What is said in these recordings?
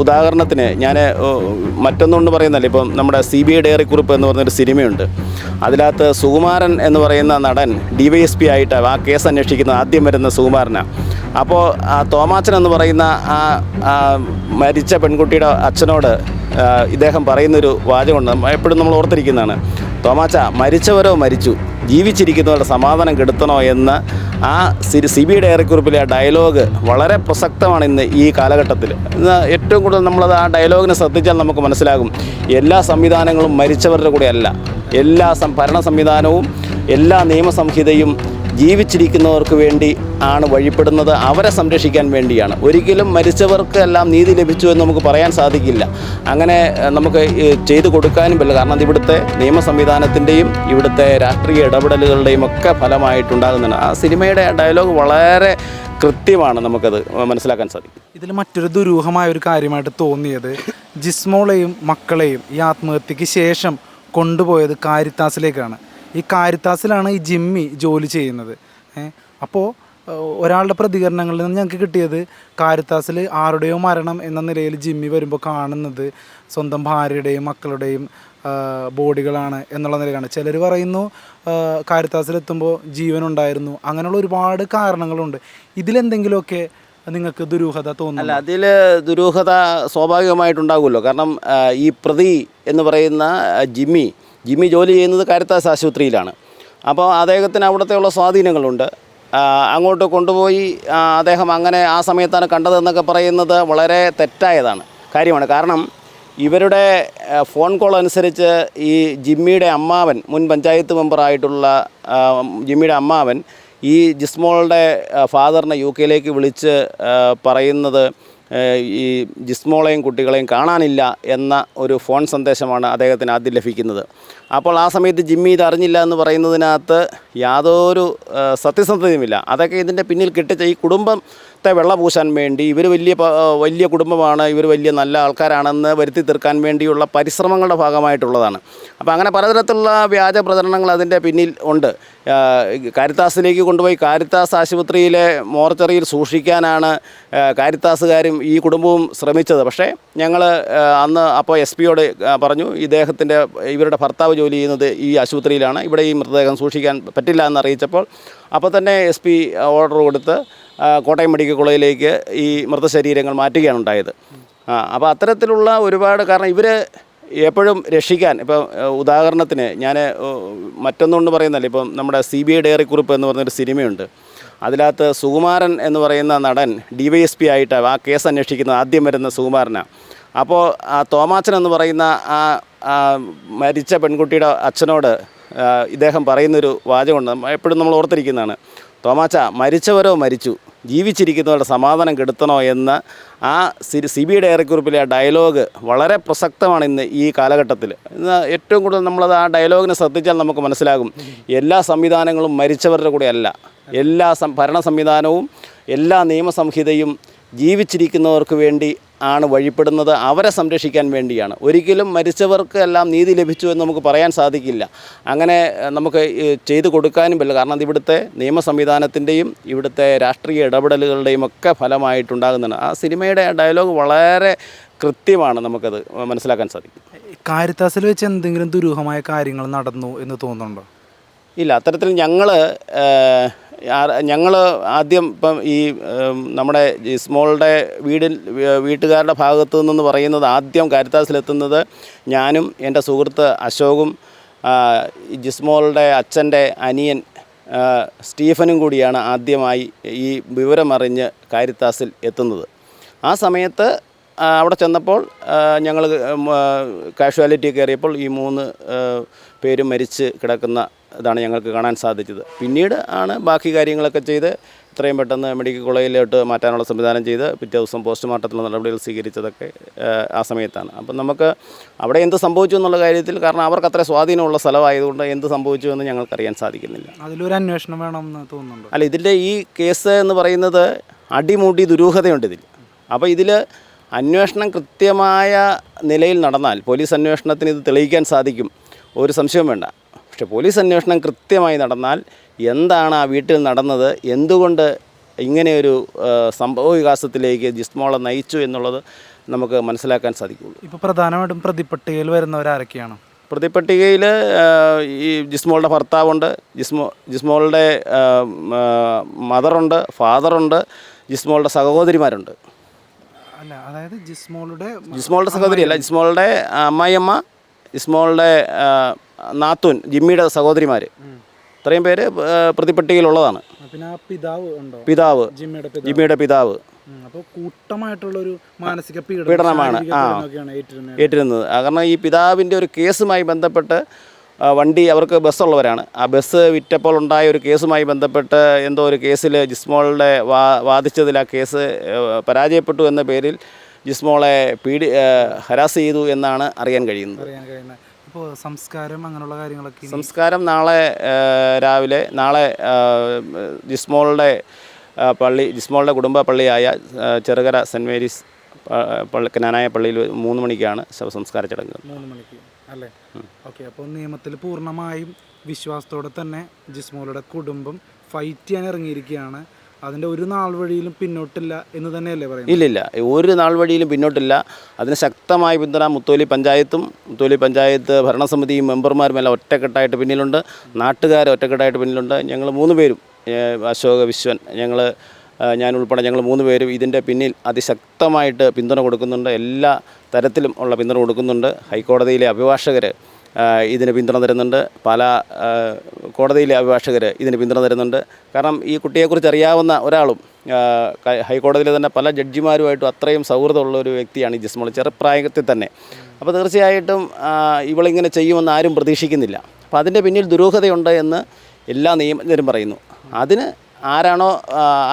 ഉദാഹരണത്തിന് ഞാൻ മറ്റൊന്നുകൊണ്ട് പറയുന്നല്ല ഇപ്പം നമ്മുടെ സി ബി ഐ ഡയറി കുറിപ്പ് എന്ന് പറഞ്ഞൊരു സിനിമയുണ്ട്. അതിനകത്ത് സുകുമാരൻ എന്ന് പറയുന്ന നടൻ ഡി വൈ എസ് പി ആയിട്ട് ആ കേസ് അന്വേഷിക്കുന്ന ആദ്യം വരുന്ന സുകുമാരനാണ് അപ്പോൾ ആ തോമാച്ചൻ എന്ന് പറയുന്ന ആ മരിച്ച പെൺകുട്ടിയുടെ അച്ഛനോട് ഇദ്ദേഹം പറയുന്നൊരു വാചകമുണ്ട്. എപ്പോഴും നമ്മൾ ഓർത്തിരിക്കുന്നതാണ്. തോമാച്ച മരിച്ചവരോ മരിച്ചു. ജീവിച്ചിരിക്കുന്നവരുടെ സമാധാനം കെടുത്തണോ എന്ന് ആ സി സി ബി ഡയറിക്കുറിപ്പിലെ ആ ഡയലോഗ് വളരെ പ്രസക്തമാണ് ഇന്ന് ഈ കാലഘട്ടത്തിൽ. ഇന്ന് ഏറ്റവും കൂടുതൽ നമ്മളത് ആ ഡയലോഗിനെ ശ്രദ്ധിച്ചാൽ നമുക്ക് മനസ്സിലാകും. എല്ലാ സംവിധാനങ്ങളും മരിച്ചവരുടെ കൂടെ അല്ല എല്ലാ ഭരണ സംവിധാനവും എല്ലാ നിയമസംഹിതയും ജീവിച്ചിരിക്കുന്നവർക്ക് വേണ്ടി ആണ് വഴിപ്പെടുന്നത് അവരെ സംരക്ഷിക്കാൻ വേണ്ടിയാണ്. ഒരിക്കലും മരിച്ചവർക്ക് എല്ലാം നീതി ലഭിച്ചു എന്ന് നമുക്ക് പറയാൻ സാധിക്കില്ല. അങ്ങനെ നമുക്ക് ചെയ്തു കൊടുക്കാനും പറ്റില്ല. കാരണം അത് ഇവിടുത്തെ നിയമ സംവിധാനത്തിന്റെയും ഇവിടുത്തെ രാഷ്ട്രീയ ഇടപെടലുകളുടെയും ഒക്കെ ഫലമായിട്ടുണ്ടാകുന്നതാണ് ആ സിനിമയുടെ ഡയലോഗ് വളരെ കൃത്യമാണ് നമുക്കത് മനസ്സിലാക്കാൻ സാധിക്കും. ഇതിൽ മറ്റൊരു ദുരൂഹമായ ഒരു കാര്യമായിട്ട് തോന്നിയത് ജിസ്മോളെയും മക്കളെയും ഈ ആത്മഹത്യക്ക് ശേഷം കൊണ്ടുപോയത് കാരിത്താസിലേക്കാണ്. ഈ കാരിത്താസിലാണ് ഈ ജിമ്മി ജോലി ചെയ്യുന്നത്. അപ്പോൾ ഒരാളുടെ പ്രതികരണങ്ങളിൽ നിന്ന് ഞങ്ങൾക്ക് കിട്ടിയത് കാരിത്താസിൽ ആരുടെയോ മരണം എന്ന നിലയിൽ ജിമ്മി വരുമ്പോൾ കാണുന്നത് സ്വന്തം ഭാര്യയുടെയും മക്കളുടെയും ബോഡികളാണ് എന്നുള്ള നിലയിലാണ്. ചിലർ പറയുന്നു കാരിത്താസിലെത്തുമ്പോൾ ജീവനുണ്ടായിരുന്നു അങ്ങനെയുള്ള ഒരുപാട് കാരണങ്ങളുണ്ട്. ഇതിലെന്തെങ്കിലുമൊക്കെ നിങ്ങൾക്ക് ദുരൂഹത തോന്നുന്നു? അല്ല അതിൽ ദുരൂഹത സ്വാഭാവികമായിട്ടുണ്ടാകുമല്ലോ. കാരണം ഈ പ്രതി എന്ന് പറയുന്ന ജിമ്മി ജിമ്മി ജോലി ചെയ്യുന്നത് കരുത്താസ് ആശുപത്രിയിലാണ്. അപ്പോൾ അദ്ദേഹത്തിന് അവിടുത്തെയുള്ള സ്വാധീനങ്ങളുണ്ട്. അങ്ങോട്ട് കൊണ്ടുപോയി അദ്ദേഹം അങ്ങനെ ആ സമയത്താണ് കണ്ടതെന്നൊക്കെ പറയുന്നത് വളരെ തെറ്റായതാണ് കാര്യമാണ്. കാരണം ഇവരുടെ ഫോൺ കോൾ അനുസരിച്ച് ഈ ജിമ്മിയുടെ അമ്മാവൻ മുൻ പഞ്ചായത്ത് മെമ്പറായിട്ടുള്ള ജിമ്മിയുടെ അമ്മാവൻ ഈ ജിസ്മോളുടെ ഫാദറിനെ യു കെയിലേക്ക് വിളിച്ച് പറയുന്നത് ഈ ജിസ്മോളെയും കുട്ടികളെയും കാണാനില്ല എന്ന ഒരു ഫോൺ സന്ദേശമാണ് അദ്ദേഹത്തിന് ആദ്യം ലഭിക്കുന്നത്. അപ്പോൾ ആ സമയത്ത് ജിമ്മി ഇത് അറിഞ്ഞില്ല എന്ന് പറയുന്നതിനകത്ത് യാതൊരു സത്യസന്ധതയുമില്ല. അതൊക്കെ ഇതിന്റെ പിന്നിൽ കിട്ടിച്ച ഈ കുടുംബത്തെ വെള്ള പൂശാൻ വേണ്ടി ഇവർ വലിയ വലിയ കുടുംബമാണ് ഇവർ വലിയ നല്ല ആൾക്കാരാണെന്ന് വരുത്തി തീർക്കാൻ വേണ്ടിയുള്ള പരിശ്രമങ്ങളുടെ ഭാഗമായിട്ടുള്ളതാണ്. അപ്പോൾ അങ്ങനെ പലതരത്തിലുള്ള വ്യാജ പ്രചരണങ്ങൾ അതിന്റെ പിന്നിൽ ഉണ്ട്. കാരിത്താസിലേക്ക് കൊണ്ടുപോയി കാരിത്താസ് ആശുപത്രിയിലെ മോർച്ചറിയിൽ സൂക്ഷിക്കാനാണ് കാരിത്താസുകാരും ഈ കുടുംബവും ശ്രമിച്ചത്. പക്ഷേ ഞങ്ങൾ അന്ന് അപ്പോൾ എസ് പിയോട് പറഞ്ഞു ഇദ്ദേഹത്തിന്റെ ഇവരുടെ ഭർത്താവ് ജോലി ചെയ്യുന്നത് ഈ ആശുപത്രിയിലാണ് ഇവിടെ ഈ മൃതദേഹം സൂക്ഷിക്കാൻ പറ്റില്ല എന്ന് അറിയിച്ചപ്പോൾ അപ്പോൾ തന്നെ എസ് പി ഓർഡർ കൊടുത്ത് കോട്ടയം മെഡിക്കൽ കോളേജിലേക്ക് ഈ മൃതശരീരങ്ങൾ മാറ്റുകയാണ് ഉണ്ടായത്. അപ്പോൾ അത്തരത്തിലുള്ള ഒരുപാട് കാരണം ഇവർ എപ്പോഴും രക്ഷിക്കാൻ ഇപ്പം ഉദാഹരണത്തിന് ഞാൻ മറ്റൊന്നുകൊണ്ട് പറയുന്നല്ല ഇപ്പം നമ്മുടെ സി ബി ഐ ഡയറി കുറിപ്പ് എന്ന് പറഞ്ഞൊരു സിനിമയുണ്ട്. അതിനകത്ത് സുകുമാരൻ എന്ന് പറയുന്ന നടൻ ഡി വൈ എസ് പി ആയിട്ട് ആ കേസ് അന്വേഷിക്കുന്നത് ആദ്യം വരുന്ന സുകുമാരനാണ് അപ്പോൾ ആ തോമാച്ചൻ എന്ന് പറയുന്ന ആ മരിച്ച പെൺകുട്ടിയുടെ അച്ഛനോട് ഇദ്ദേഹം പറയുന്നൊരു വാചകമുണ്ട്. എപ്പോഴും നമ്മൾ ഓർത്തിരിക്കുന്നതാണ്. തോമാച്ച മരിച്ചവരോ മരിച്ചു. ജീവിച്ചിരിക്കുന്നവരുടെ സമാധാനം കെടുത്തണോ എന്ന് ആ സി ബി ഡയറിക്കുറിപ്പിലെ ആ ഡയലോഗ് വളരെ പ്രസക്തമാണ് ഇന്ന് ഈ കാലഘട്ടത്തിൽ. ഇന്ന് ഏറ്റവും കൂടുതൽ നമ്മളത് ആ ഡയലോഗിനെ ശ്രദ്ധിച്ചാൽ നമുക്ക് മനസ്സിലാകും. എല്ലാ സംവിധാനങ്ങളും മരിച്ചവരുടെ കൂടെ അല്ല എല്ലാ ഭരണ സംവിധാനവും എല്ലാ നിയമസംഹിതയും ജീവിച്ചിരിക്കുന്നവർക്ക് വേണ്ടി ആണ് വഴിപ്പെടുന്നത് അവരെ സംരക്ഷിക്കാൻ വേണ്ടിയാണ്. ഒരിക്കലും മരിച്ചവർക്ക് എല്ലാം നീതി ലഭിച്ചു എന്ന് നമുക്ക് പറയാൻ സാധിക്കില്ല. അങ്ങനെ നമുക്ക് ചെയ്തു കൊടുക്കാനും പറ്റില്ല കാരണം അത് ഇവിടുത്തെ നിയമ സംവിധാനത്തിന്റെയും ഇവിടുത്തെ രാഷ്ട്രീയ ഇടപെടലുകളുടെയും ഒക്കെ ഫലമായിട്ടുണ്ടാകുന്നതാണ്. ആ സിനിമയുടെ ഡയലോഗ് വളരെ കൃത്യമാണ് നമുക്കത് മനസ്സിലാക്കാൻ സാധിക്കും. കാരിത്താസിൽ വെച്ച് എന്തെങ്കിലും ദുരൂഹമായ കാര്യങ്ങൾ നടന്നു എന്ന് തോന്നുന്നുണ്ടോ? ഇല്ല അത്തരത്തിൽ ഞങ്ങൾ ഞങ്ങൾ ആദ്യം ഇപ്പം ഈ നമ്മുടെ ജിസ്മോളുടെ വീടിൽ വീട്ടുകാരുടെ ഭാഗത്തു നിന്നെന്ന് പറയുന്നത് ആദ്യം കാരിത്താസിലെത്തുന്നത് ഞാനും എന്റെ സുഹൃത്ത് അശോകും ജിസ്മോളുടെ അച്ഛന്റെ അനിയൻ സ്റ്റീഫനും കൂടിയാണ് ആദ്യമായി ഈ വിവരമറിഞ്ഞ് കാരിത്താസിൽ എത്തുന്നത്. ആ സമയത്ത് അവിടെ ചെന്നപ്പോൾ ഞങ്ങൾ കാഷ്വാലിറ്റി കയറിയപ്പോൾ ഈ മൂന്ന് പേരും മരിച്ച് കിടക്കുന്ന ഇതാണ് ഞങ്ങൾക്ക് കാണാൻ സാധിച്ചത്. പിന്നീട് ആണ് ബാക്കി കാര്യങ്ങളൊക്കെ ചെയ്ത് എത്രയും പെട്ടെന്ന് മെഡിക്കൽ കോളേജിലോട്ട് മാറ്റാനുള്ള സംവിധാനം ചെയ്ത് പിറ്റേ ദിവസം പോസ്റ്റ്മോർട്ടത്തിലുള്ള നടപടികൾ സ്വീകരിച്ചതൊക്കെ ആ, സമയത്താണ്. അപ്പം നമുക്ക് അവിടെ എന്ത് സംഭവിച്ചു എന്നുള്ള കാര്യത്തിൽ കാരണം അവർക്ക് അത്ര സ്വാധീനമുള്ള സ്ഥലമായതുകൊണ്ട് എന്ത് സംഭവിച്ചു എന്ന് ഞങ്ങൾക്കറിയാൻ സാധിക്കുന്നില്ല. അതിലൊരു അന്വേഷണം വേണമെന്ന് തോന്നുന്നുണ്ട്? അല്ല ഇതിന്റെ ഈ കേസ് എന്ന് പറയുന്നത് അടിമൂടി ദുരൂഹതയുണ്ട് ഇതിൽ. അപ്പോൾ ഇതിൽ അന്വേഷണം കൃത്യമായ നിലയിൽ നടന്നാൽ പോലീസ് അന്വേഷണത്തിന് ഇത് തെളിയിക്കാൻ സാധിക്കും. ഒരു സംശയവും വേണ്ട. പക്ഷെ പോലീസ് അന്വേഷണം കൃത്യമായി നടന്നാൽ എന്താണ് ആ വീട്ടിൽ നടന്നത്? എന്തുകൊണ്ട് ഇങ്ങനെയൊരു സംഭവ വികാസത്തിലേക്ക് ജിസ്മോളെ നയിച്ചു എന്നുള്ളത് നമുക്ക് മനസ്സിലാക്കാൻ സാധിക്കുകയുള്ളൂ. ഇപ്പോൾ പ്രധാനമായിട്ടും പ്രതിപട്ടികയിൽ വരുന്നവരാരൊക്കെയാണ് പ്രതിപട്ടികയിൽ ഈ ജിസ്മോളുടെ ഭർത്താവുണ്ട് ജിസ്മോ ജിസ്മോളുടെ മദറുണ്ട് ഫാദറുണ്ട് ജിസ്മോളുടെ സഹോദരിമാരുണ്ട്. അല്ല അതായത് ജിസ്മോളുടെ ജിസ്മോളുടെ സഹോദരി അല്ല ജിസ്മോളുടെ അമ്മായിയമ്മ ജിസ്മോളുടെ നാത്തൂൻ ജിമ്മിയുടെ സഹോദരിമാർ ഇത്രയും പേര് പ്രതിപട്ടികയിലുള്ളതാണ്. പിതാവ് ജിമ്മിയുടെ പിതാവ്. മാനസിക പീഡനമാണ്. ആ. ഏറ്റിരുന്നത്. കാരണം ഈ പിതാവിന്റെ ഒരു കേസുമായി ബന്ധപ്പെട്ട് വണ്ടി അവർക്ക് ബസ്സുള്ളവരാണ്. ആ ബസ് വിറ്റപ്പോൾ ഉണ്ടായ ഒരു കേസുമായി ബന്ധപ്പെട്ട് എന്തോ ഒരു കേസിൽ ജിസ്മോളുടെ വാ വാദിച്ചതിൽ ആ കേസ് പരാജയപ്പെട്ടു എന്ന പേരിൽ ജിസ്മോളെ പീഡി ഹരാസ് ചെയ്തു എന്നാണ് അറിയാൻ കഴിയുന്നത്. അറിയാൻ കഴിയുന്നത്. ഇപ്പോൾ സംസ്കാരം അങ്ങനെയുള്ള കാര്യങ്ങളൊക്കെ സംസ്കാരം നാളെ രാവിലെ നാളെ ജിസ്മോളുടെ പള്ളി ജിസ്മോളുടെ കുടുംബ പള്ളിയായ ചെറുകര സെന്റ് മേരീസ് കനാനായ പള്ളിയിൽ മൂന്ന് മണിക്കാണ് ശവസംസ്കാര ചടങ്ങ്. മൂന്ന് മണിക്ക് അല്ലേ? ഓക്കെ അപ്പോൾ നിയമത്തിൽ പൂർണമായും വിശ്വാസത്തോടെ തന്നെ ജിസ്മോളുടെ കുടുംബം ഫൈറ്റ് ചെയ്യാൻ ഇറങ്ങിയിരിക്കുകയാണ്. അതിന്റെ ഒരു നാൾ വഴിയിലും പിന്നോട്ടില്ല എന്ന് തന്നെയല്ലേ പറയുന്നത്? ഇല്ലില്ല ഒരു നാൾ വഴിയിലും പിന്നോട്ടില്ല. അതിന് ശക്തമായ പിന്തുണ മുത്തോലി പഞ്ചായത്തും മുത്തോലി പഞ്ചായത്ത് ഭരണസമിതിയും മെമ്പർമാരും എല്ലാം ഒറ്റക്കെട്ടായിട്ട് പിന്നിലുണ്ട്. നാട്ടുകാർ ഒറ്റക്കെട്ടായിട്ട് പിന്നിലുണ്ട്. ഞങ്ങൾ മൂന്ന് പേരും അശോക വിശ്വൻ ഞങ്ങൾ ഞാൻ ഉൾപ്പെടെ ഞങ്ങൾ മൂന്ന് പേരും ഇതിന്റെ പിന്നിൽ അതിശക്തമായിട്ട് പിന്തുണ കൊടുക്കുന്നുണ്ട്. എല്ലാ തരത്തിലും ഉള്ള പിന്തുണ കൊടുക്കുന്നുണ്ട്. ഹൈക്കോടതിയിലെ അഭിഭാഷകർ ഇതിന് പിന്തുണ തരുന്നുണ്ട്. പല കോടതിയിലെ അഭിഭാഷകർ ഇതിന് പിന്തുണ തരുന്നുണ്ട്. കാരണം ഈ കുട്ടിയെക്കുറിച്ച് അറിയാവുന്ന ഒരാളും ഹൈക്കോടതിയിലെ തന്നെ പല ജഡ്ജിമാരുമായിട്ടും അത്രയും സൗഹൃദമുള്ള ഒരു വ്യക്തിയാണ് ഈ ജിസ്മോൾ ചെറുപ്രായത്തിൽ തന്നെ. അപ്പോൾ തീർച്ചയായിട്ടും ഇവളിങ്ങനെ ചെയ്യുമെന്ന് ആരും പ്രതീക്ഷിക്കുന്നില്ല. അപ്പോൾ അതിന്റെ പിന്നിൽ ദുരൂഹതയുണ്ട് എന്ന് എല്ലാ നിയമജ്ഞരും പറയുന്നു. അതിന് ആരാണോ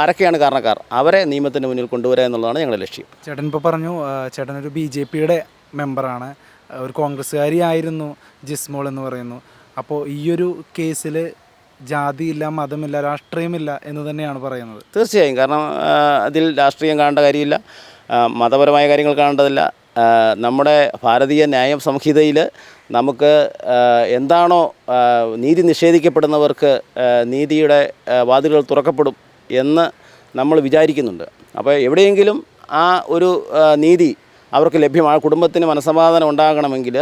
ആരൊക്കെയാണ് കാരണക്കാർ അവരെ നിയമത്തിന് മുന്നിൽ കൊണ്ടുവരിക എന്നുള്ളതാണ് ഞങ്ങളുടെ ലക്ഷ്യം. ചേട്ടൻ ഇപ്പോൾ പറഞ്ഞു ചേട്ടൻ ഒരു ബി ജെ പിയുടെ മെമ്പറാണ്. ഒരു കോൺഗ്രസ്സുകാരി ആയിരുന്നു ജിസ്മോൾ എന്ന് പറയുന്നു. അപ്പോൾ ഈയൊരു കേസിൽ ജാതിയില്ല മതമില്ല രാഷ്ട്രീയമില്ല എന്ന് തന്നെയാണ് പറയുന്നത്. തീർച്ചയായും. കാരണം അതിൽ രാഷ്ട്രീയം കാണേണ്ട കാര്യമില്ല. മതപരമായ കാര്യങ്ങൾ കാണേണ്ടതില്ല. നമ്മുടെ ഭാരതീയ ന്യായ സംഹിതയിൽ നമുക്ക് എന്താണോ നീതി നിഷേധിക്കപ്പെടുന്നവർക്ക് നീതിയുടെ വാതിലുകൾ തുറക്കപ്പെടും എന്ന് നമ്മൾ വിചാരിക്കുന്നുണ്ട്. അപ്പോൾ എവിടെയെങ്കിലും ആ ഒരു നീതി അവർക്ക് ലഭ്യമാണ് കുടുംബത്തിന് മനസമാധാനം ഉണ്ടാകണമെങ്കിൽ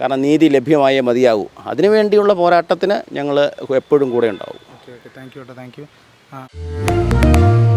കാരണം നീതി ലഭ്യമായേ മതിയാകൂ. അതിനുവേണ്ടിയുള്ള പോരാട്ടത്തിന് ഞങ്ങൾ എപ്പോഴും കൂടെ ഉണ്ടാവും. ഓക്കെ ഓക്കെ താങ്ക് യു കേട്ടോ താങ്ക് യു ആ.